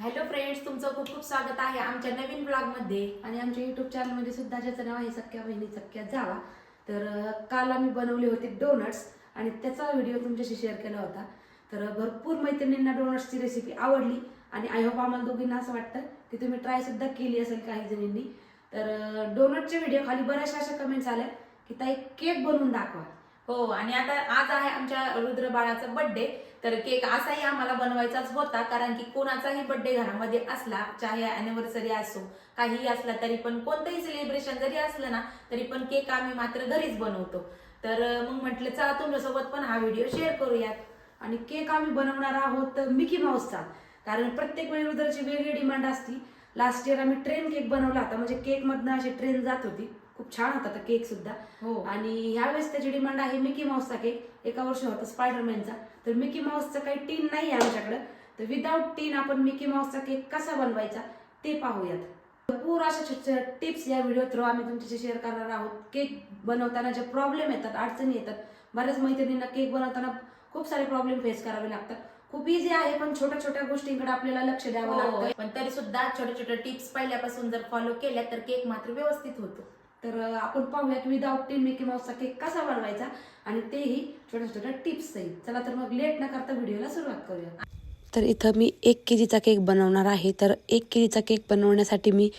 Hello friends तुमचं खूप खूप स्वागत आहे आमच्या नवीन ब्लॉगमध्ये आणि आमच्या युट्यूब चॅनलमध्ये सुद्धा ज्याचं नाव आहे सख्या बहिणी सख्या जावा तर काल आम्ही बनवले होते डोनट्स आणि त्याचा व्हिडिओ तुमच्याशी शेअर केला होता. तर भरपूर मैत्रिणींना डोनट्सची रेसिपी आवडली. आणि आय होप आम्हाला दोघींना असं वाटतं की तुम्ही ट्राय सुद्धा केली असेल काही जणींनी. तर डोनटच्या व्हिडिओ खाली बऱ्याचशा अशा कमेंट्स आल्या की ताई केक बनवून दाखवा. हो आणि आता आज आहे आमच्या रुद्र बाळाचा बड्डे तर केक असाही आम्हाला बनवायचाच होता कारण की कोणाचाही बर्थडे घरामध्ये असला चाहे अॅनिव्हर्सरी असो काहीही असला तरी पण कोणतंही सेलिब्रेशन जरी असलं ना तरी पण केक आम्ही मात्र घरीच बनवतो. तर मग म्हटलं चला तुमच्यासोबत पण हा व्हिडिओ शेअर करूयात. आणि केक आम्ही बनवणार आहोत मिकी माऊसचा कारण प्रत्येक वेळी रुद्रची वेगळी डिमांड असती. लास्ट इयर आम्ही ट्रेन केक बनवला होता. म्हणजे केक मधनं अशी ट्रेन जात होती. खूप छान होता केक सुद्धा. हो. आणि ह्यावेळेस त्याची डिमांड आहे मिकी माऊसचा केक एका वर्षी होता स्पायडरमॅनचा तर मिकी माऊसचं काही टीन नाही आहे आमच्याकडे. तर विदाऊट टीन आपण मिकी माऊसचा केक कसा बनवायचा ते पाहूयात. भरपूर अशा टिप्स या व्हिडिओ थ्रू आम्ही तुमच्याशी शेअर करणार आहोत. केक बनवताना जे प्रॉब्लेम येतात अडचणी येतात बऱ्याच मैत्रिणींना केक बनवताना खूप सारे प्रॉब्लेम फेस करावे लागतात. खूप इझी आहे पण छोट्या छोट्या गोष्टींकडे आपल्याला लक्ष द्यावं लागतं. हो, पण तरी सुद्धा छोट्या छोट्या टिप्स पहिल्यापासून जर फॉलो केल्या तर केक मात्र व्यवस्थित होतो. तर आपण पाहूयात विदाऊट टीम मिकी माऊसचा केक कसा बनवायचा आणि तेही छोट्या छोट्या टिप्स सहित. चला तर मग लेट न करता व्हिडिओला सुरुवात करूया. तर इथं मी एक के जीचा केक बनवणार आहे. तर एक के जीचा केक बनवण्यासाठी मी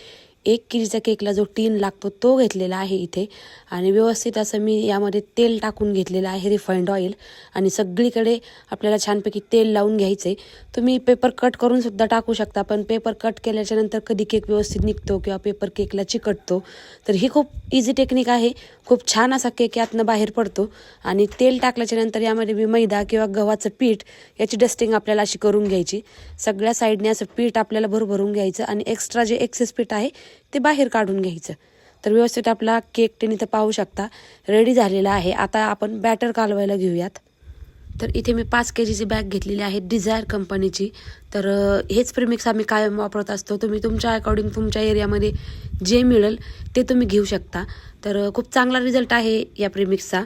एक के केकला जो टीन लागतो तो घेतलेला आहे इथे. आणि व्यवस्थित असं मी यामध्ये तेल टाकून घेतलेलं आहे रिफाईंड ऑइल. आणि सगळीकडे आपल्याला छानपैकी तेल लावून घ्यायचं. आहे तुम्ही पेपर कट करूनसुद्धा टाकू शकता पण पेपर कट केल्याच्यानंतर कधी केक व्यवस्थित निघतो किंवा पेपर केकला चिकटतो. तर ही खूप इझी टेक्निक आहे. खूप छान असा केक यातनं बाहेर पडतो. आणि तेल टाकल्याच्या नंतर यामध्ये मी मैदा किंवा गव्हाचं पीठ याची डस्टिंग आपल्याला अशी करून घ्यायची. सगळ्या साईडने असं पीठ आपल्याला भरभरून घ्यायचं. आणि एक्स्ट्रा जे एक्सेस पीठ आहे ते बाहेर काढून घ्यायचं. तर व्यवस्थित आपला केक टेन इथं पाहू शकता. रेडी झालेला आहे. आता आपण बॅटर कालवायला घेऊयात. तर इथे मी पाच के जीची बॅग घेतलेली आहे. डिझायर कंपनीची तर हेच प्रिमिक्स आम्ही कायम वापरत असतो. तुम्ही तुमच्या अकॉर्डिंग तुमच्या एरियामध्ये जे मिळेल ते तुम्ही घेऊ शकता. तर खूप चांगला रिझल्ट आहे या प्रिमिक्सचा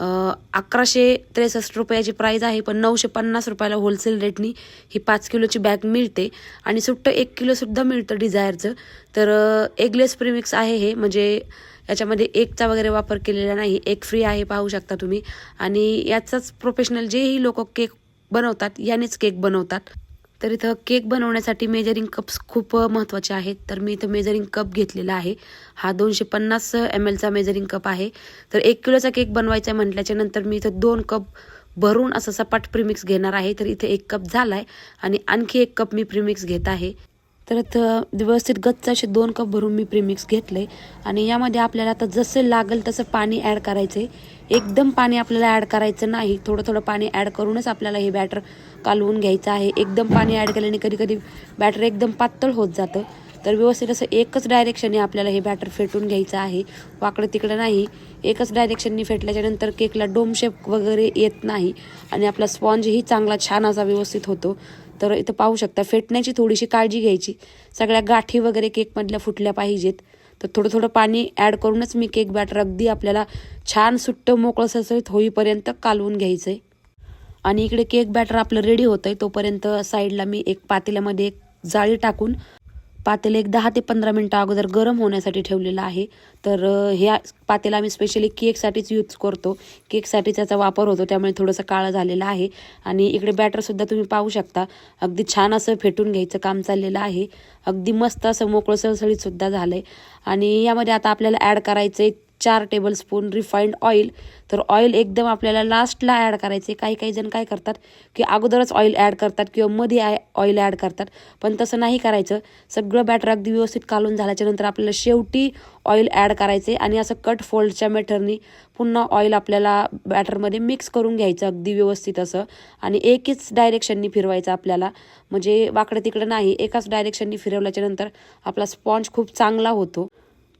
अकराशे त्रेसष्ट रुपयाची प्राईज आहे पण नऊशे पन्नास रुपयाला होलसेल रेटनी ही पाच किलोची बॅग मिळते. आणि सुट्टं एक किलोसुद्धा मिळतं डिझायरचं तर एगलेस प्रिमिक्स आहे हे म्हणजे याच्यामध्ये एकचा वगैरे वापर केलेला नाही एक फ्री आहे पाहू शकता तुम्ही. आणि याचाच प्रोफेशनल जेही लोक केक बनवतात यानेच केक बनवतात. तर इथं केक बनवण्यासाठी मेजरिंग कप्स खूप महत्त्वाचे आहेत. तर मी इथं मेजरिंग कप घेतलेला आहे. हा दोनशे पन्नास एम एलचा मेजरिंग कप आहे. तर एक किलोचा केक बनवायचा आहे म्हटल्याच्या नंतर मी इथं दोन कप भरून असं सपाट प्रिमिक्स घेणार आहे. तर इथे एक कप झाला आहे आणि आणखी एक कप मी प्रिमिक्स घेत आहे. तर इथं व्यवस्थित गच्च असे दोन कप भरून मी प्रीमिक्स घेतले आणि यामध्ये आपल्याला आता जसं लागेल तसं पाणी ॲड करायचं आहे एकदम पाणी आपल्याला ॲड करायचं नाही. थोडं थोडं पाणी ॲड करूनच आपल्याला हे बॅटर कालवून घ्यायचं आहे. एकदम पाणी ॲड केल्याने कधी कधी बॅटर एकदम पातळ होत जातं. तर व्यवस्थित असं एकच डायरेक्शनने आपल्याला हे बॅटर फेटून घ्यायचं आहे. वाकडं तिकडं नाही. एकच डायरेक्शननी फेटल्याच्यानंतर केकला डोम शेप वगैरे येत नाही. आणि आपला स्पॉन्जही चांगला छान असा व्यवस्थित होतो. तर इथं पाहू शकता फेटण्याची थोडीशी काळजी घ्यायची. सगळ्या गाठी वगैरे केकमधल्या फुटल्या पाहिजेत. तर थोडं थोडं पाणी ॲड करूनच मी केक बॅटर अगदी आपल्याला छान सुट्ट मोकळं ससळीत होईपर्यंत कालवून घ्यायचं आहे आणि इकडे केक बॅटर आपलं रेडी होतं आहे तोपर्यंत साईडला मी एक पातेल्यामध्ये एक जाळी टाकून पातेलं एक दहा ते पंधरा मिनटं अगोदर गरम होण्यासाठी ठेवलेलं आहे. तर ह्या पातेला आम्ही स्पेशली केकसाठीच यूज करतो. केकसाठी त्याचा वापर होतो त्यामुळे थोडंसं काळं झालेलं आहे. आणि इकडे बॅटरसुद्धा तुम्ही पाहू शकता. अगदी छान असं फेटून घ्यायचं काम चाललेलं आहे. अगदी मस्त असं मोकळं सळसळीतसुद्धा झालं आहे आणि यामध्ये आता आपल्याला ॲड करायचं आहे चार टेबल स्पून रिफाईंड ऑइल तर ऑइल एकदम आपल्याला लास्टला ॲड करायचे. काही काही जण काय करतात की अगोदरच ऑइल ॲड करतात किंवा मध्ये आय ऑइल ॲड करतात. पण तसं नाही करायचं. सगळं बॅटर अगदी व्यवस्थित कालून झाल्याच्यानंतर आपल्याला शेवटी ऑइल ॲड करायचे आणि असं कट फोल्डच्या मेथडनी पुन्हा ऑइल आपल्याला बॅटरमध्ये मिक्स करून घ्यायचं अगदी व्यवस्थित असं. आणि एकच डायरेक्शननी फिरवायचं आपल्याला. म्हणजे वाकडं तिकडं नाही. एकाच डायरेक्शननी फिरवल्याच्यानंतर आपला स्पॉन्ज खूप चांगला होतो.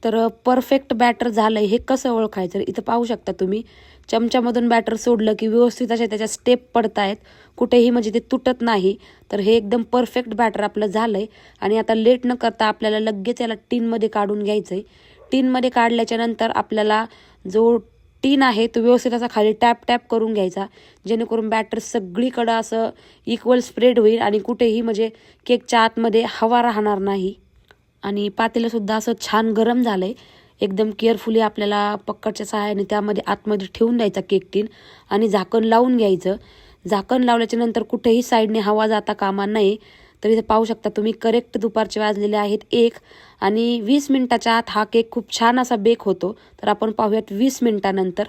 तर परफेक्ट बॅटर झालंय हे कसं ओळखायचं? इथं पाहू शकता तुम्ही चमच्यामधून बॅटर सोडलं की व्यवस्थित अशा त्याच्या स्टेप पडतायत कुठेही म्हणजे ते तुटत नाही. तर हे एकदम परफेक्ट बॅटर आपलं झालंय आणि आता लेट न करता आपल्याला लगेच याला टीनमध्ये काढून घ्यायचं आहे टीनमध्ये काढल्याच्या नंतर आपल्याला जो टीन आहे तो व्यवस्थित असा खाली टॅप टॅप करून घ्यायचा जेणेकरून बॅटर सगळीकडं असं इक्वल स्प्रेड होईल आणि कुठेही म्हणजे केकच्या आतमध्ये हवा राहणार नाही. आणि पातेलंसुद्धा असं छान गरम झालं आहे एकदम केअरफुली आपल्याला पक्कडच्या सहाय्याने त्यामध्ये आतमध्ये ठेवून द्यायचा केक टीन आणि झाकण लावून घ्यायचं. झाकण लावल्याच्या नंतर कुठेही साईडने हवा जाता कामा नये. तर इथे पाहू शकता तुम्ही करेक्ट दुपारचे वाजलेले आहेत एक आणि वीस मिनटाच्या आत हा केक खूप छान असा बेक होतो. तर आपण पाहूयात वीस मिनटानंतर.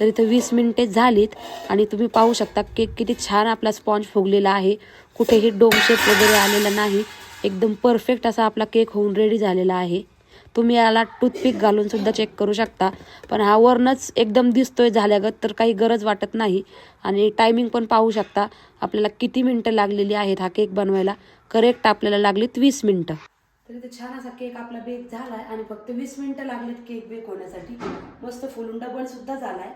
तर इथं वीस मिनिटे झालीत आणि तुम्ही पाहू शकता केक किती छान आपला स्पॉन्ज फुगलेला आहे. कुठेही डोम शेप वगैरे आलेला नाही. एकदम परफेक्ट असा आपला केक होऊन रेडी झालेला आहे. तुम्ही याला टूथपिक घालून सुद्धा चेक करू शकता. पण हा वरनच एकदम दिसतोय झाल्यागत तर काही गरज वाटत नाही. आणि टायमिंग पण पाहू शकता. आपल्याला किती मिनटं लागलेली आहेत हा केक बनवायला? करेक्ट आपल्याला लागलीत वीस मिनटं तर इथे छान असा केक आपला बेक झाला आहे आणि फक्त वीस मिनटं लागलीत केक बेक होण्यासाठी. मस्त फुलून डबल सुद्धा आहे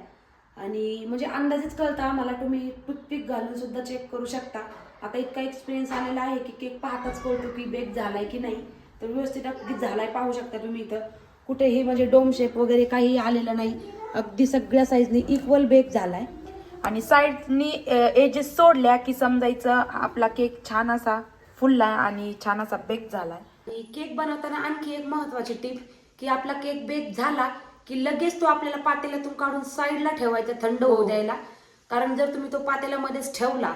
आणि म्हणजे अंदाजेच कळतं आम्हाला तुम्ही टूथपिक घालून सुद्धा चेक करू शकता. आता इतका एक्सपिरियन्स आलेला आहे की केक पाहताच कळतो की बेक झालाय की नाही. तर व्यवस्थित अगदी झालाय पाहू शकता तुम्ही इथं. कुठेही म्हणजे डोम शेप वगैरे काही आलेलं नाही. अगदी सगळ्या साईजने इक्वल बेक झालाय. आणि साईडनी एजेस सोडल्या की समजायचं आपला केक छान असा फुलला आणि छान असा बेक झालाय. आणि केक बनवताना आणखी एक महत्वाची टिप की आपला केक बेक झाला की लगेच तो आपल्याला पातेल्यातून काढून साईडला ठेवायचा थंड होऊ द्यायला. कारण जर तुम्ही तो पातेल्यामध्येच ठेवला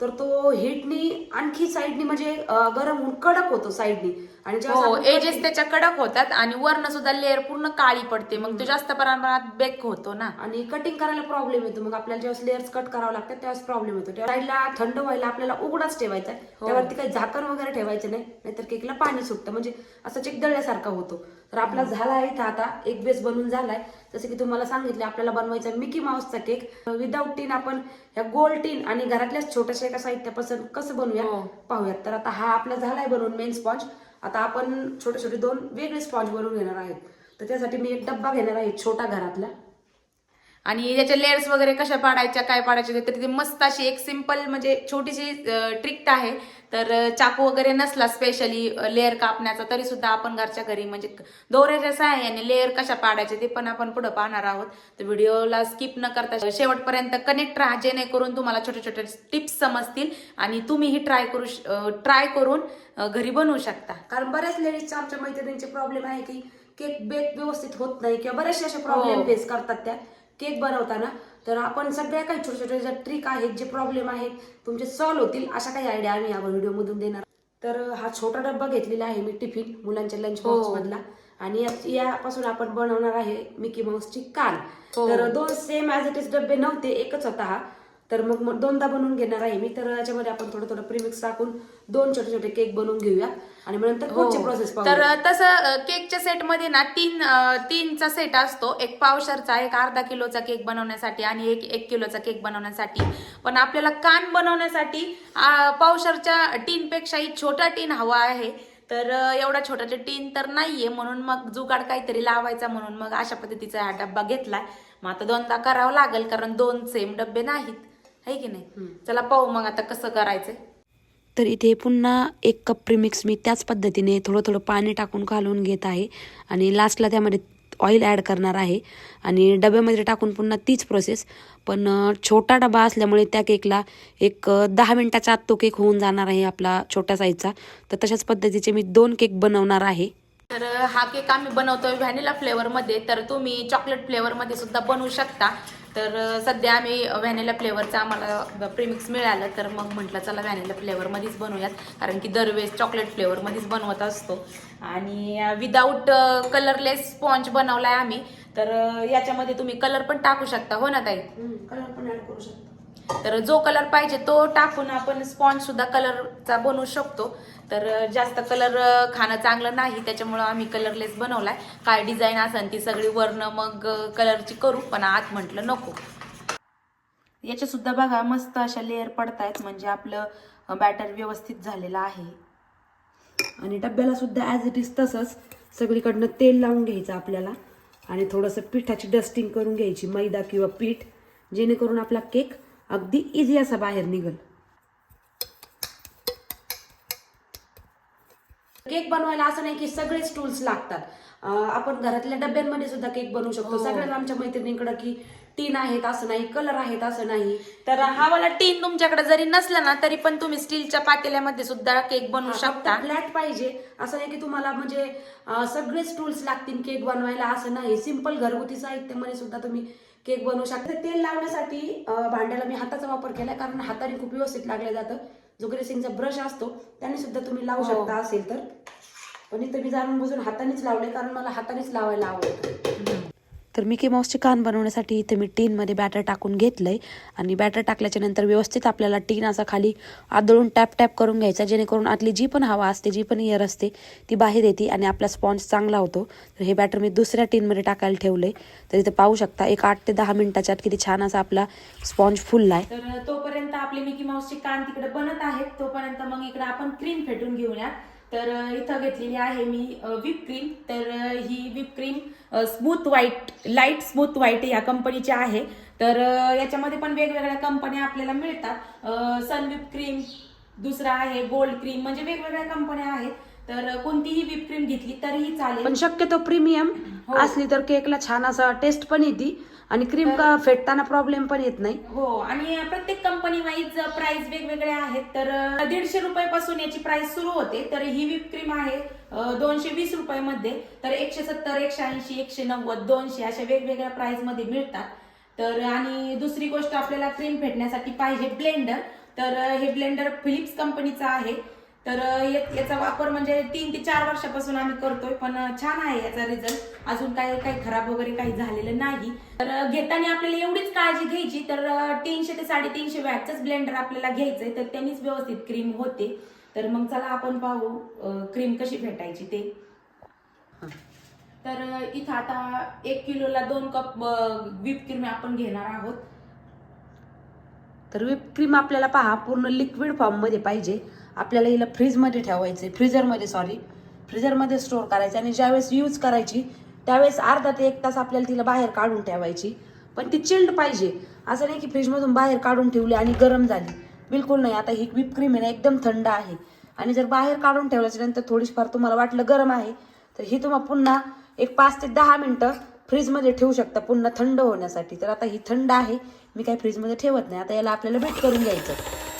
तर तो हिटनी आणखी साईडनी म्हणजे गरम होऊन कडक होतो साईडनी. आणि हो एजेस cutting- त्याच्या कडक होतात आणि वरनं सुद्धा लेअर पूर्ण काळी पडते. मग तो जास्त प्रमाणात बेक होतो ना. आणि कटिंग करायला प्रॉब्लेम येतो. मग आपल्याला जेव्हा लेअर्स कट करावं लागतात त्यावेळेस प्रॉब्लेम येतो. साईडला थंड व्हायला आपल्याला उघडाच ठेवायचा आहे. त्यावरती काही झाकण वगैरे ठेवायचं नाही. नाहीतर केकला पाणी सुटतं. म्हणजे असं चिक दळल्यासारखा होतो. तर आपला झाला आहे इथं आता. एक बेस बनून झालाय. जसं की तुम्हाला सांगितले आपल्याला बनवायचा मिकी माऊसचा केक विदाऊट टीन आपण ह्या गोल टीन आणि घरातल्याच छोट्याशा एका साहित्यापासून कसं बनवूया हो. पाहूयात. तर आता हा आपला झालाय बनवून मेन स्पॉन्ज आता आपण छोटे छोटे दोन वेगळे स्पॉन्ज बनवून घेणार आहेत. तर त्यासाठी मी एक डब्बा घेणार आहे छोटा घरातला. आणि त्याच्या लेअर्स वगैरे कशा पाडायच्या काय पाडायच्या तर ती मस्त अशी एक सिंपल म्हणजे छोटीशी ट्रिक आहे. तर चाकू वगैरे नसला स्पेशली लेअर कापण्याचा तरी सुद्धा आपण घरच्या घरी म्हणजे दोऱ्याच्या सहाय्याने लेअर कशा पाडायचे ते पण आपण पुढे पाहणार आहोत. तर व्हिडिओला स्किप न करता शेवटपर्यंत कनेक्ट राहा जेणेकरून तुम्हाला छोटे छोटे टिप्स समजतील आणि तुम्हीही ट्राय करू ट्राय करून घरी बनवू शकता. कारण बऱ्याच लेडीजच्या आमच्या मैत्रिणींचे प्रॉब्लेम आहे की केक बेक व्यवस्थित होत नाही किंवा बरेचसे असे प्रॉब्लेम हो. फेस करतात त्या. केक बनवताना तर आपण सगळ्या काही छोटे छोटे ज्या ट्रिक आहेत जे प्रॉब्लेम आहेत तुमचे सॉल्व्ह होतील अशा काही आयडिया आम्ही या व्हिडिओमधून देणार तर हा छोटा डब्बा घेतलेला आहे मी टिफिन मुलांच्या लंच हो. बॉक्स मधला आणि यापासून आपण बनवणार आहे मिकी माऊसची कान हो. तर दोन सेम ॲज इट इज डबे नव्हते एकच होता हा तर मग मग दोनदा बनवून घेणार आहे मी. तर याच्यामध्ये आपण थोडं थोडं प्रीमिक्स टाकून दोन छोटे छोटे केक बनवून घेऊया. आणि मग नंतर पुढची प्रोसेस तर तसं केकच्या सेटमध्ये ना तीन तीनचा सेट असतो. एक पावशरचा एक अर्धा किलोचा केक बनवण्यासाठी आणि एक एक किलोचा केक बनवण्यासाठी. पण आपल्याला कान बनवण्यासाठी पावशरच्या टीनपेक्षाही छोटा टीन हवा आहे. तर एवढा छोटाचा टीन तर नाहीये. म्हणून मग जुगाड काहीतरी लावायचा म्हणून मग अशा पद्धतीचा हा डब्बा घेतलाय. मग आता दोनदा करावं लागेल कारण दोन सेम डब्बे नाहीत. है की नाही? चला पाहू मग आता कसं करायचंय. तर इथे पुन्हा एक कप प्रीमिक्स मी त्याच पद्धतीने थोडं थोडं पाणी टाकून घालून घेत आहे. आणि लास्टला त्यामध्ये ऑइल ॲड करणार आहे. आणि डब्यामध्ये टाकून पुन्हा तीच प्रोसेस पण छोटा डबा असल्यामुळे त्या केकला एक दहा मिनटाच्या आत तो केक होऊन जाणार आहे आपला छोट्या साईजचा तर तशाच पद्धतीचे मी दोन केक बनवणार आहे. तर हा केक आम्ही बनवतोय व्हॅनिला फ्लेवरमध्ये तर तुम्ही चॉकलेट फ्लेवरमध्ये सुद्धा बनवू शकता. तर सध्या आम्ही व्हॅनिला फ्लेवरचं आम्हाला प्रीमिक्स मिळालं तर मग म्हटलं चला व्हॅनिला फ्लेवरमध्येच बनवूयात. कारण की दरवेळेस चॉकलेट फ्लेवरमध्येच बनवत असतो. आणि विदाऊट कलरलेस स्पॉन्ज बनवलाय आम्ही. तर याच्यामध्ये तुम्ही कलर पण टाकू शकता हो ना ताई? कलर पण ॲड करू शकता. तर जो कलर पाहिजे तो टाकून आपण स्पॉन्ज सुद्धा कलरचा बनवू शकतो. तर जास्त कलर खाणं चांगलं नाही त्याच्यामुळं आम्ही कलरलेस बनवलाय. काय डिझाईन असेल ती सगळी वर्ण मग कलरची करू पण आत म्हटलं नको. याच्या सुद्धा बघा मस्त अशा लेअर पडतायत म्हणजे आपलं बॅटर व्यवस्थित झालेलं आहे. आणि डब्याला सुद्धा ॲज इट इज तसंच सगळीकडनं तेल लावून घ्यायचं आपल्याला. आणि थोडंसं पिठाची डस्टिंग करून घ्यायची मैदा किंवा पीठ जेणेकरून आपला केक अगदी इझी असा बाहेर निघल. केक बनवायला असं नाही की सगळेच टूल्स लागतात. आपण घरातल्या डब्यांमध्ये सुद्धा केक बनवू शकतो. हो. सगळ्याच आमच्या मैत्रिणीकडे की टीन आहेत असं नाही कलर आहेत असं नाही. तर हा वाला टीन तुमच्याकडे जरी नसला ना तरी पण तुम्ही स्टीलच्या पातेल्यामध्ये सुद्धा केक बनवू शकता. फ्लॅट पाहिजे. असं नाही की तुम्हाला म्हणजे सगळेच टूल्स लागतील केक बनवायला असं नाही. सिंपल घरगुती साहित्यामध्ये सुद्धा तुम्ही केक बनवू शकता. तेल लावण्यासाठी भांड्याला मी हाताचा वापर केलाय कारण हाताने खूप व्यवस्थित लागलं जातं. जो ग्रेसिंगचा ब्रश असतो त्याने सुद्धा तुम्ही लावू हो. शकता असेल तर. पण इथं मी जाणून बुजून हातानेच लावले कारण मला हातानेच लावायला आवडतं. तर मिकी माऊसचे कान बनवण्यासाठी इथे मी टीनमध्ये बॅटर टाकून घेतलंय. आणि बॅटर टाकल्याच्या नंतर व्यवस्थित आपल्याला टीन असा खाली आदळून टॅप टॅप करून घ्यायचा जेणेकरून आतली जी पण हवा असते जी पण एअर असते ती बाहेर येते आणि आपला स्पॉन्ज चांगला होतो. तर हे बॅटर मी दुसऱ्या टीनमध्ये टाकायला ठेवलंय. तर इथे पाहू शकता एक आठ ते दहा मिनिटाच्या आत किती छान असा आपला स्पॉन्ज फुललाय. तर तोपर्यंत आपले मिकी माऊसचे कान तिकडे बनत आहेत. तोपर्यंत मग इकडे आपण क्रीम फेटून घेऊया तर इथं घेतलेली आहे मी व्हिप क्रीम तर ही whip cream smooth white light smooth white या कंपनीची आहे. तर याच्यामध्ये पण वेगवेगळ्या कंपन्या आपल्याला मिळतात. सन व्हिप क्रीम दुसरा आहे गोल्ड क्रीम म्हणजे वेगवेगळ्या कंपन्या आहेत. तर कोणतीही व्हिप क्रीम घेतली तरीही चालेल. पण शक्यतो प्रीमियम हो. असली तर केकला छान असा टेस्ट पण येते. आणि क्रीम का फेटताना प्रॉब्लेम पण येत नाही. हो आणि प्रत्येक कंपनी वाईज प्राइस वेगवेगळे आहेत. तर दीडशे रुपयापासून याची प्राइस सुरू होते. तर ही व्हिप क्रीम आहे दोनशे वीस रुपयामध्ये. तर एकशे सत्तर एकशे ऐंशी एकशे नव्वद दोनशे अशा वेगवेगळ्या प्राइसमध्ये मिळतात. तर आणि दुसरी गोष्ट आपल्याला क्रीम फेटण्यासाठी पाहिजे ब्लेंडर तर हे ब्लेंडर फिलिप्स कंपनीचं आहे. तर याचा वापर म्हणजे तीन ते चार वर्षापासून आम्ही करतोय पण छान आहे याचा रिझल्ट अजून काही काही खराब वगैरे काही झालेलं नाही. तर घेताना आपल्याला एवढीच काळजी घ्यायची तर तीनशे ते साडेतीनशे वॅटच ब्लेंडर आपल्याला घ्यायचंय तर त्यांनीच व्यवस्थित क्रीम होते. तर मग चला आपण पाहू क्रीम कशी फेटायची ते. तर इथं आता एक किलोला दोन कप व्हिप क्रीम आपण घेणार आहोत. तर व्हिप क्रीम आपल्याला पहा पूर्ण लिक्विड फॉर्ममध्ये पाहिजे. आपल्याला हिला फ्रीजमध्ये ठेवायचे फ्रीजरमध्ये सॉरी फ्रीजरमध्ये स्टोअर करायचं आणि ज्यावेळेस यूज करायची त्यावेळेस अर्धा ते एक तास आपल्याला तिला बाहेर काढून ठेवायची. पण ती चिल्ड पाहिजे. असं नाही की फ्रीजमधून बाहेर काढून ठेवली आणि गरम झाली. बिलकुल नाही. आता ही व्हिप क्रीम आहे ना एकदम थंड आहे. आणि जर बाहेर काढून ठेवल्याच्यानंतर थोडीफार तुम्हाला वाटलं गरम आहे तर ही तुम्हाला पुन्हा एक पाच ते दहा मिनटं फ्रीजमध्ये ठेवू शकता पुन्हा थंड होण्यासाठी. तर आता ही थंड आहे. मी काही फ्रीजमध्ये ठेवत नाही. आता याला आपल्याला बीट करून घ्यायचं.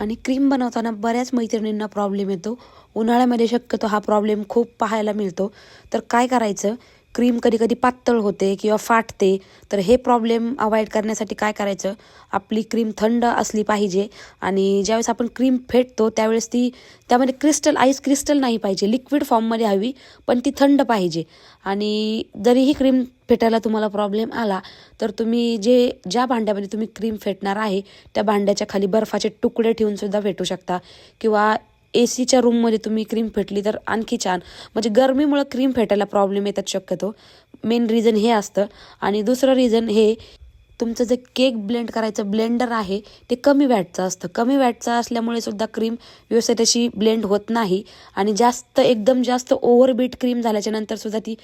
आणि क्रीम बनवताना बऱ्याच मैत्रिणींना प्रॉब्लेम येतो. उन्हाळ्यामध्ये शक्यतो हा प्रॉब्लेम खूप पाहायला मिळतो. तर काय करायचं? क्रीम कधी कधी पातळ होते किंवा फाटते. तर हे प्रॉब्लेम अवॉइड करण्यासाठी काय करायचं? आपली क्रीम थंड असली पाहिजे आणि ज्यावेळेस आपण क्रीम फेटतो त्यावेळेस ती त्यामध्ये क्रिस्टल आईस क्रिस्टल नाही पाहिजे. लिक्विड फॉर्ममध्ये हवी पण ती थंड पाहिजे. आणि जरी ही क्रीम फेटायला तुम्हाला प्रॉब्लेम आला तर तुम्ही जे ज्या भांड्यामध्ये तुम्ही क्रीम फेटणार आहे त्या भांड्याच्या खाली बर्फाचे तुकडे ठेवून सुद्धा फेटू शकता. किंवा ए सीच्या रूममध्ये तुम्ही क्रीम फेटली तर आणखी छान. म्हणजे गरमीमुळं क्रीम फेटायला प्रॉब्लेम येतात शक्यतो. मेन रिझन हे असतं. आणि दुसरं रिझन हे तुमचं जे केक ब्लेंड करायचं ब्लेंडर आहे ते कमी वॅटचं असतं. कमी वॅटचं असल्यामुळे सुद्धा क्रीम व्यवस्थित अशी ब्लेंड होत नाही. आणि जास्त एकदम जास्त ओव्हरबीट क्रीम झाल्याच्यानंतर सुद्धा ती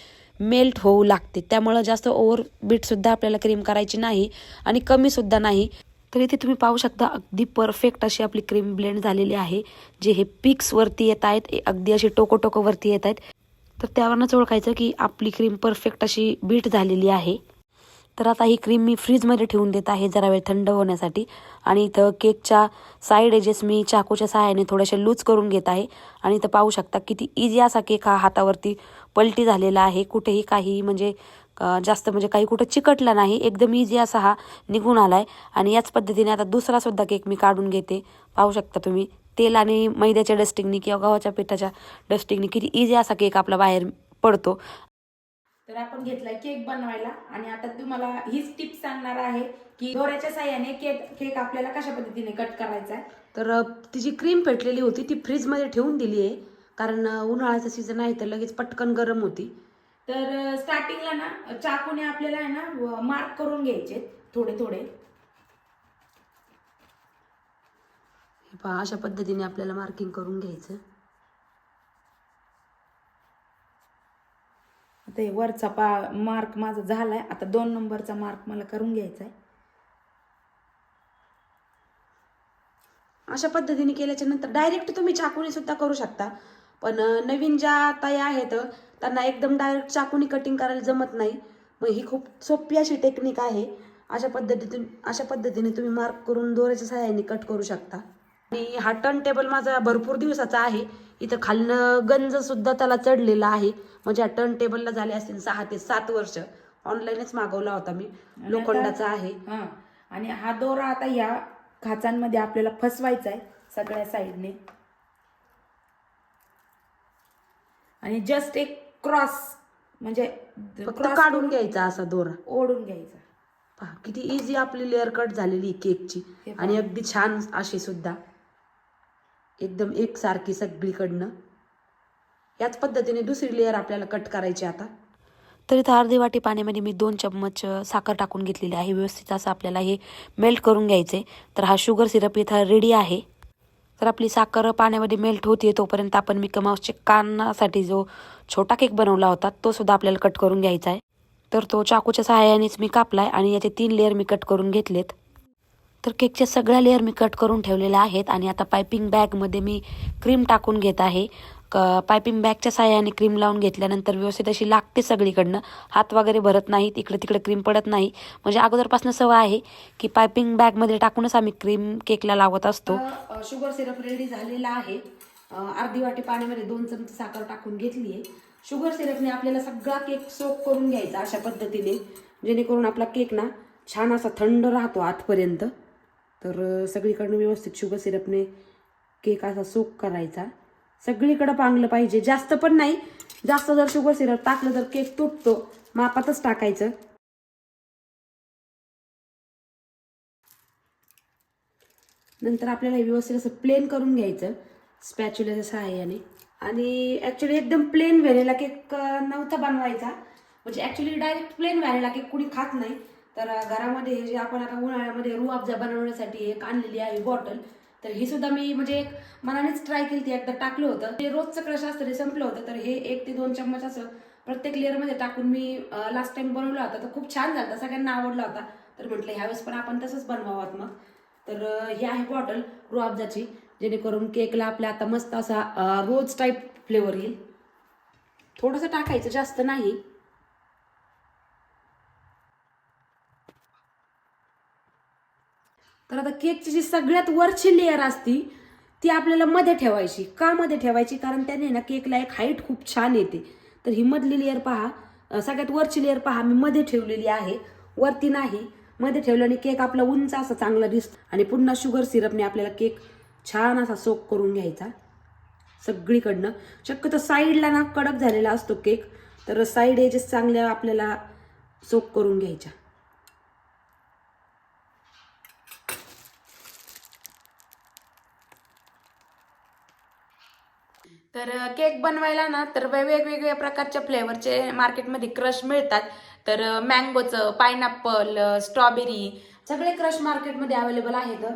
मेल्ट होऊ लागते. त्यामुळं जास्त ओव्हरबीटसुद्धा आपल्याला क्रीम करायची नाही. आणि कमीसुद्धा नाही. तर इथे तुम्ही पाहू शकता अगदी परफेक्ट अशी आपली क्रीम ब्लेंड झालेली आहे. जे हे पिक्स वरती येत आहेत अगदी अशी टोको वरती येत आहेत. तर त्यावरनंच ओळखायचं की आपली क्रीम परफेक्ट अशी बीट झालेली आहे. तर आता ही क्रीम मी फ्रीजमध्ये ठेवून देत आहे जरा वेळ थंड होण्यासाठी. आणि इथं केकच्या साईड एजेस मी चाकूच्या सहाय्याने थोडेसे लूज करून घेत आहे. आणि इथं पाहू शकता किती इझी असा केक हा हातावरती पलटी झालेला आहे. कुठेही काही म्हणजे जास्त म्हणजे काही कुठं चिकटला नाही. एकदम इझी असा हा निघून आलाय. आणि याच पद्धतीने आता दुसरा सुद्धा केक मी काढून घेते. पाहू शकता तुम्ही. तेल आणि मैद्याच्या डस्टिंगनी किंवा गव्हाच्या पिठाच्या डस्टिंगनी किती इझी असा केक आपला बाहेर पडतो. तर आपण घेतलाय केक बनवायला. आणि आता तुम्हाला हीच टिप सांगणार आहे की दोऱ्याच्या साह्याने केक केक आपल्याला कशा पद्धतीने कट करायचा आहे. तर ती जी क्रीम फेटलेली होती ती फ्रीजमध्ये ठेवून दिली आहे कारण उन्हाळ्याचं सीझन आहे तर लगेच पटकन गरम होती. तर स्टार्टिंगला ना चाकूने आपल्याला आहे ना मार्क करून घ्यायचे थोडे थोडे. पहा अशा पद्धतीने आपल्याला मार्किंग करून घ्यायचं. आता हे वरचा पा मार्क माझा झालाय. आता दोन नंबरचा मार्क मला करून घ्यायचा आहे. अशा पद्धतीने केल्याच्यानंतर डायरेक्ट तुम्ही चाकूने सुद्धा करू शकता. पण नवीन ज्या ताई आहेत त्यांना एकदम डायरेक्ट चाकूनी कटिंग करायला जमत नाही. मग ही खूप सोपी अशी टेक्निक आहे. अशा पद्धतीतून अशा पद्धतीने तुम्ही मार्क करून दोऱ्याच्या सहाय्याने कट करू शकता. आणि हा टर्न टेबल माझा भरपूर दिवसाचा आहे. इथं खालनं गंज सुद्धा त्याला चढलेला आहे. म्हणजे हा टर्न टेबलला झाले असतील सहा ते सात वर्ष ऑनलाईनच मागवला होता मी. लोखंडाचा आहे. हा. आणि हा दोरा आता या खाचांमध्ये आपल्याला फसवायचा आहे सगळ्या साईडने आणि जस्ट एक क्रॉस म्हणजे फक्त काढून करून घ्यायचा असा दोरा. ओढून घ्यायचा. पहा किती इझी आपली लेअर कट झालेली केकची हे आणि पहा. अगदी छान अशी सुद्धा. एकदम एकसारखी सगळीकडनं. याच पद्धतीने दुसरी लेअर आपल्याला कट करायची आता. तर इथं अर्धी वाटी पाण्यामध्ये मी दोन चम्मच अ, साखर टाकून घेतलेली आहे. व्यवस्थित असं आपल्याला हे मेल्ट करून घ्यायचे तर हा शुगर सिरप इथं रेडी आहे. तर आपली साखर पाण्यामध्ये मेल्ट होते तोपर्यंत आपण मिका माऊसच्या कानासाठी जो छोटा केक बनवला होता तो सुद्धा आपल्याला कट करून घ्यायचा आहे तर तो चाकूच्या सहाय्यानेच मी कापलाय आणि याचे तीन लेअर मी कट करून घेतलेत. तर केकच्या सगळ्या लेअर मी कट करून ठेवलेल्या आहेत आणि आता पायपिंग बॅगमध्ये मी क्रीम टाकून घेत आहे. क- पायपिंग बॅगच्या साह्याने क्रीम लावून घेतल्यानंतर व्यवस्थित अशी लागते सगळीकडनं. हात वगैरे भरत नाही इकडे तिकडे क्रीम पडत नाही. म्हणजे अगोदरपासून सवय आहे की पायपिंग बॅगमध्ये टाकूनच आम्ही क्रीम केकला लावत असतो. शुगर सिरप रेडी झालेला आहे. अर्धी वाटी पाण्यामध्ये दोन चमचे साखर टाकून घेतली आहे. शुगर सिरपने आपल्याला सगळा केक सोक करून घ्यायचा अशा पद्धतीने. जेणेकरून आपला केक ना छान असा थंड राहतो आतपर्यंत. तर सगळीकडनं व्यवस्थित शुगर सिरपने केक असा सोक करायचा. सगळीकडं पांगलं पाहिजे. जास्त पण नाही. जास्त जर शुगर सिरप टाकलं तर केक तुटतो. मापातच टाकायचं. नंतर आपल्याला व्यवस्थित असं प्लेन करून घ्यायचं स्पॅच्युलाच्या सहाय्याने. आणि ॲक्च्युली एकदम प्लेन व्हॅनिला केक नव्हता बनवायचा. म्हणजे actually direct plain vanilla cake कुणी खात नाही. तर घरामध्ये हे जे आपण आता उन्हाळ्यामध्ये रू बनवण्यासाठी एक आणलेली आहे बॉटल तर हे सुद्धा मी म्हणजे एक मनानेच ट्राय केली ती एकदा टाकलं होतं. ते रोजचं क्रश असतं ते संपलं होतं. तर हे एक ते दोन चम्मच असं प्रत्येक लेअरमध्ये टाकून मी लास्ट टाइम बनवला होता. तर खूप छान झाला होता सगळ्यांना आवडला होता. तर म्हटलं ह्यावेळेस पण आपण तसंच बनवावं मग. तर हे ही आहे बॉटल रुआबजाची जेणेकरून केकला आपल्या आता मस्त असा रोज टाईप फ्लेवर येईल. थोडंसं टाकायचं जास्त नाही. तर आता केकची जी सगळ्यात वरची लेअर असती ती आपल्याला मध्ये ठेवायची का मध्ये ठेवायची? कारण त्याने ना केकला एक हाईट खूप छान येते. तर ही मधली लेअर पहा. सगळ्यात वरची लेअर पहा. मी मध्ये ठेवलेली आहे. वरती नाही. मध्ये ठेवल्याने केक आपला उंच असा चांगला दिसतो. आणि पुन्हा शुगर सिरपने आपल्याला केक छान असा सोक करून घ्यायचा. सगळीकडनं. शक्यतो साईडला ना कडक झालेला असतो केक. तर साईड एजेस चांगल्या आपल्याला सोक करून घ्यायच्या. तर केक बनवायला ना तर वेगवेगळ्या प्रकारच्या फ्लेवरचे मार्केटमध्ये क्रश मिळतात. तर मँगोचं पायनॅपल स्ट्रॉबेरी सगळे क्रश मार्केटमध्ये अवेलेबल आहेत.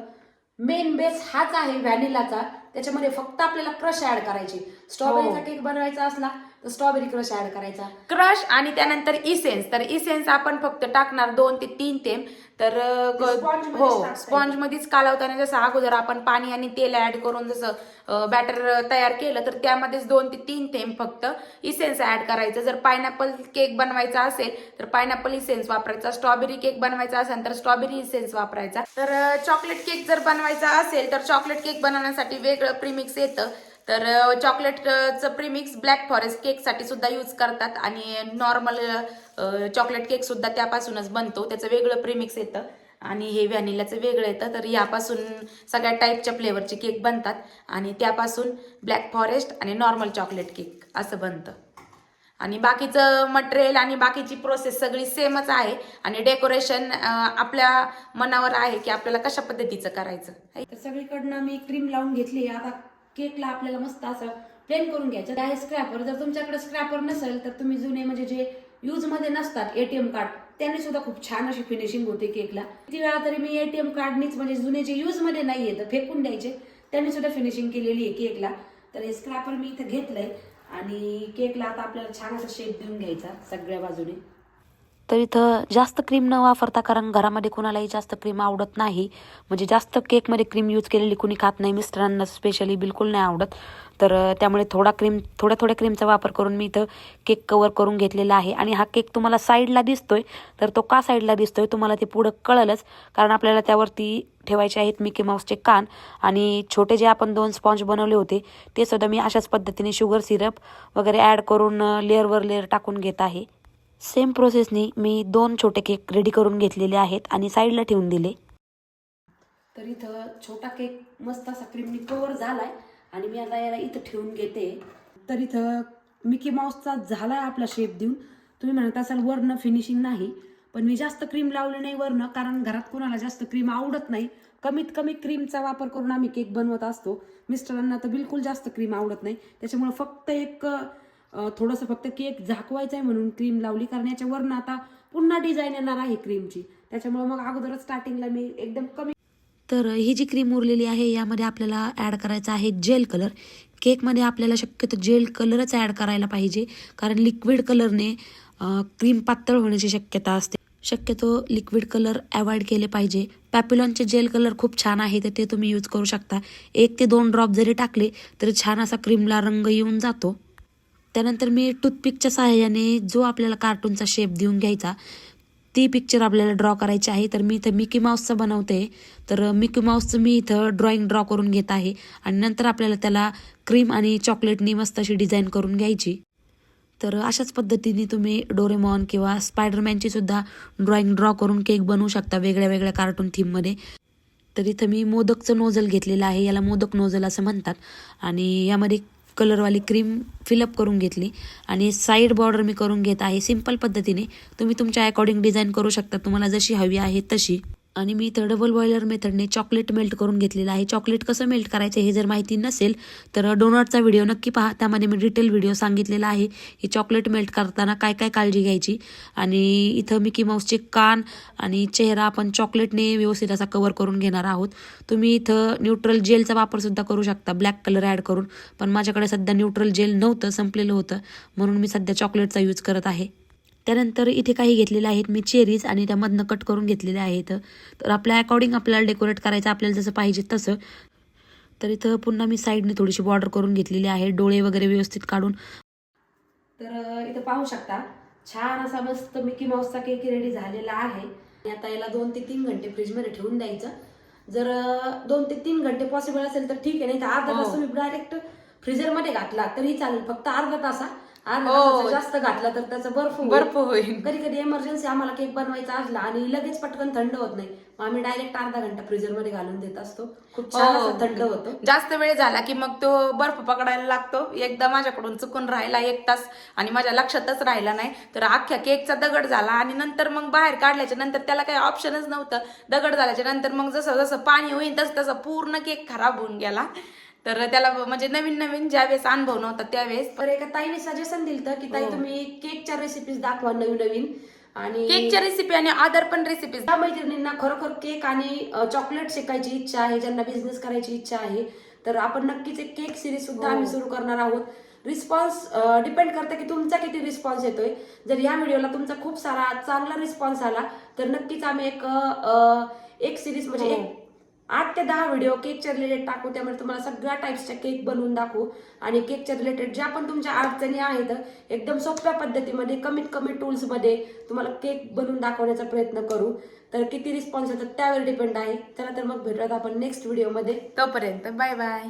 मेन बेस हाच आहे व्हॅनिलाचा. त्याच्यामध्ये फक्त आपल्याला क्रश ऍड करायची. स्ट्रॉबेरीचा केक बनवायचा असला तर स्ट्रॉबेरी क्रश ऍड करायचा. क्रश आणि त्यानंतर इसेन्स तर इसेन्स आपण फक्त टाकणार दोन ते तीन थेंब तर हो स्पॉन्ज मध्येच कालवताना जसं अगोदर आपण पाणी आणि तेल ऍड करून जसं बॅटर तयार केलं तर त्यामध्येच दोन ते तीन थेंब फक्त इसेन्स ऍड करायचं. जर पायनॅपल केक बनवायचा असेल तर पायनॅपल इसेन्स वापरायचा. स्ट्रॉबेरी केक बनवायचा असेल तर स्ट्रॉबेरी इसेन्स वापरायचा. तर चॉकलेट केक जर बनवायचा असेल तर चॉकलेट केक बनवण्यासाठी वेगळं प्रीमिक्स येतं. तर चॉकलेटचं प्रीमिक्स ब्लॅक फॉरेस्ट केकसाठी सुद्धा यूज करतात आणि नॉर्मल चॉकलेट केक सुद्धा त्यापासूनच बनतो. त्याचं वेगळं प्रीमिक्स येतं आणि हे व्हॅनिलाचं वेगळं येतं. तर यापासून सगळ्या टाईपच्या फ्लेवरचे केक बनतात आणि त्यापासून ब्लॅक फॉरेस्ट आणि नॉर्मल चॉकलेट केक असं बनतं. आणि बाकीचं मटेरियल आणि बाकीची प्रोसेस सगळी सेमच आहे आणि डेकोरेशन आपल्या मनावर आहे की आपल्याला कशा पद्धतीचं करायचं. सगळीकडनं मी क्रीम लावून घेतली आता केकला आपल्याला मस्त असं प्लेन करून घ्यायचं. आहे स्क्रॅपर जर तुमच्याकडे स्क्रॅपर नसेल तर तुम्ही जुने म्हणजे जे यूजमध्ये नसतात एटीएम कार्ड त्याने सुद्धा खूप छान अशी फिनिशिंग होते केकला. किती वेळा तरी मी एटीएम कार्डनीच म्हणजे जुने जे यूजमध्ये आहे तर फेकून द्यायचे. त्यांनी सुद्धा फिनिशिंग केलेली आहे केकला. तर हे स्क्रॅपर मी इथं घेतलंय. आणि केकला आता आपल्याला छान असा शेप देऊन घ्यायचा सगळ्या बाजूने. तर इथं जास्त क्रीम न वापरता कारण घरामध्ये कोणालाही जास्त क्रीम आवडत नाही. म्हणजे जास्त केकमध्ये क्रीम यूज केलेली कुणी खात नाही. मिस्टरांना स्पेशली बिलकुल नाही आवडत. तर त्यामुळे थोडा क्रीम थोड्या थोड्या क्रीमचा वापर करून मी इथं केक कवर करून घेतलेला आहे. आणि हा केक तुम्हाला साईडला दिसतोय तर तो का साईडला दिसतोय तुम्हाला ते पुढं कळलंच. कारण आपल्याला त्यावरती ठेवायचे आहेत मिकी माऊसचे कान. आणि छोटे जे आपण दोन स्पॉन्ज बनवले होते ते सुद्धा मी अशाच पद्धतीने शुगर सिरप वगैरे ॲड करून लेअरवर लेअर टाकून घेत आहे. सेम प्रोसेसनी मी दोन छोटे केक रेडी करून घेतलेले आहेत आणि साईडला ठेवून दिले. तर इथं छोटा केक मस्त असा क्रीमनी कवर झालाय आणि मी आता याला इथं ठेवून घेते. तर इथं मिकी माऊसचा झालाय आपला शेप देऊन. तुम्ही म्हणत असाल वरनं फिनिशिंग नाही पण मी जास्त क्रीम लावली नाही वरनं कारण घरात कोणाला जास्त क्रीम आवडत नाही. कमीत कमी क्रीमचा वापर करून आम्ही केक बनवत असतो. मिस्टरांना तर बिलकुल जास्त क्रीम आवडत नाही. त्याच्यामुळे फक्त एक थोडंसं फक्त केक झाकवायचं आहे म्हणून क्रीम लावली कारण याच्यावरनं आता पुन्हा डिझाईन येणार आहे क्रीमची त्याच्यामुळे मग अगोदरच स्टार्टिंगला मी एकदम कमी तर ही जी क्रीम उरलेली आहे यामध्ये आपल्याला ॲड करायचा आहे जेल कलर केकमध्ये आपल्याला शक्यतो जेल कलरच ॲड करायला पाहिजे कारण लिक्विड कलरने क्रीम पातळ होण्याची शक्यता असते. शक्यतो लिक्विड कलर अवॉइड केले पाहिजे. पॅपिलॉनचे जेल कलर खूप छान आहे तर ते तुम्ही यूज करू शकता. एक ते दोन ड्रॉप जरी टाकले तरी छान असा क्रीमला रंग येऊन जातो. त्यानंतर मी टूथपिकच्या सहाय्याने जो आपल्याला कार्टूनचा शेप देऊन घ्यायचा ती पिक्चर आपल्याला ड्रॉ करायची आहे. तर मी इथं मिकी माऊसचं बनवते. तर मिकी माऊसचं मी इथं ड्रॉइंग ड्रॉ करून घेत आहे. आणि नंतर आपल्याला त्याला क्रीम आणि चॉकलेटनी मस्त अशी डिझाईन करून घ्यायची. तर अशाच पद्धतीने तुम्ही डोरेमॉन किंवा स्पायडरमॅनची सुद्धा ड्रॉइंग ड्रॉ करून केक बनवू शकता वेगळ्या वेगळ्या कार्टून थीममध्ये तर इथं मी मोदकचं नोझल घेतलेलं आहे. याला मोदक नोझल असं म्हणतात. आणि यामध्ये कलरवाली क्रीम फिलअप करून घेतली. आणि साईड बॉर्डर मी करून घेत आहे. सिंपल पद्धतीने तुम्ही तुमच्या अकॉर्डिंग डिझाईन करू शकता. तुम्हाला जशी हवी आहे तशी. आणि मी इथं डबल बॉयलर मेथडने चॉकलेट मेल्ट करून घेतलेलं आहे. चॉकलेट कसं मेल्ट करायचं हे जर माहिती नसेल तर डोनटचा व्हिडिओ नक्की पहा. त्यामध्ये मी डिटेल व्हिडिओ सांगितलेला आहे. ही चॉकलेट मेल्ट करताना काय काय काळजी घ्यायची? आणि इथं मिकी माऊसचे कान आणि चेहरा आपण चॉकलेटने व्यवस्थित असा कवर करून घेणार आहोत. तुम्ही इथं न्यूट्रल जेलचा वापरसुद्धा करू शकता. ब्लॅक कलर ॲड करून. पण माझ्याकडे सध्या न्यूट्रल जेल नव्हतं संपलेलं होतं. म्हणून मी सध्या चॉकलेटचा यूज करत आहे. त्यानंतर इथे काही घेतलेले आहेत. मी चेरीज आणि त्यामधनं कट करून घेतलेले आहेत. तर आपल्या अकॉर्डिंग आपल्याला डेकोरेट करायचं आपल्याला जसं पाहिजे तसं. तर इथं पुन्हा मी साईडने थोडीशी बॉर्डर करून घेतलेली आहे. डोळे वगैरे व्यवस्थित काढून. तर इथं पाहू शकता. छान असा मस्त मिकी माऊसचा केक रेडी झालेला आहे. आता याला दोन ते तीन घंटे फ्रीजमध्ये ठेवून द्यायचं. जर दोन ते तीन घंटे पॉसिबल असेल तर ठीक आहे. नाही तर अर्धा तास हो. तुम्ही डायरेक्ट फ्रीजरमध्ये घातला तरी चालेल. फक्त अर्धा तासा अर्धा हो. जास्त घातला तर त्याचा बर्फ. बर्फ होईल. कधी कधी इमर्जन्सी आम्हाला केक बनवायचा असला आणि लगेच पटकन थंड होत नाही. आम्ही डायरेक्ट अर्धा घंटा फ्रीजरमध्ये घालून देत असतो. खूप छान हो. थंड होतो. जास्त वेळ झाला की मग तो बर्फ पकडायला लागतो. एकदा माझ्याकडून चुकून राहिला एक तास आणि माझ्या लक्षातच राहिला नाही. तर अख्ख्या केकचा दगड झाला आणि नंतर मग बाहेर काढल्याच्या नंतर त्याला काही ऑप्शनच नव्हतं. दगड झाल्याच्यानंतर मग जसं जसं पाणी होईल तसं तसं पूर्ण केक खराब होऊन गेला. तर त्याला म्हणजे नवीन नवीन ज्यावेळेस अनुभव नव्हता त्यावेळेस तर एका ताईने सजेशन दिलं की ताई हो. तुम्ही केकच्या रेसिपीज दाखवा नवीन नवीन आणि केकच्या रेसिपी आणि अदर पण रेसिपी त्या मैत्रिणींना खरोखर केक आणि चॉकलेट शिकायची इच्छा आहे ज्यांना बिझनेस करायची इच्छा आहे तर आपण नक्कीच एक केक सिरीज सुद्धा हो. आम्ही सुरू करणार आहोत रिस्पॉन्स डिपेंड करतं की तुमचा किती रिस्पॉन्स येतोय जर ह्या व्हिडिओला तुमचा खूप सारा चांगला रिस्पॉन्स आला तर नक्कीच आम्ही एक एक सिरीज म्हणजे हो. एक आठ ते दहा व्हिडिओ केकच्या रिलेटेड टाकू त्यामुळे तुम्हाला सगळ्या टाईप्सच्या केक बनवून दाखवू. आणि केकच्या रिलेटेड ज्या पण तुमच्या अडचणी आहेत एकदम सोप्या पद्धतीमध्ये कमीत कमी टूल्समध्ये तुम्हाला केक बनवून दाखवण्याचा प्रयत्न करू. तर किती रिस्पॉन्स येतात त्यावर डिपेंड आहे. चला तर मग भेटूयात आपण नेक्स्ट व्हिडिओमध्ये तोपर्यंत बाय बाय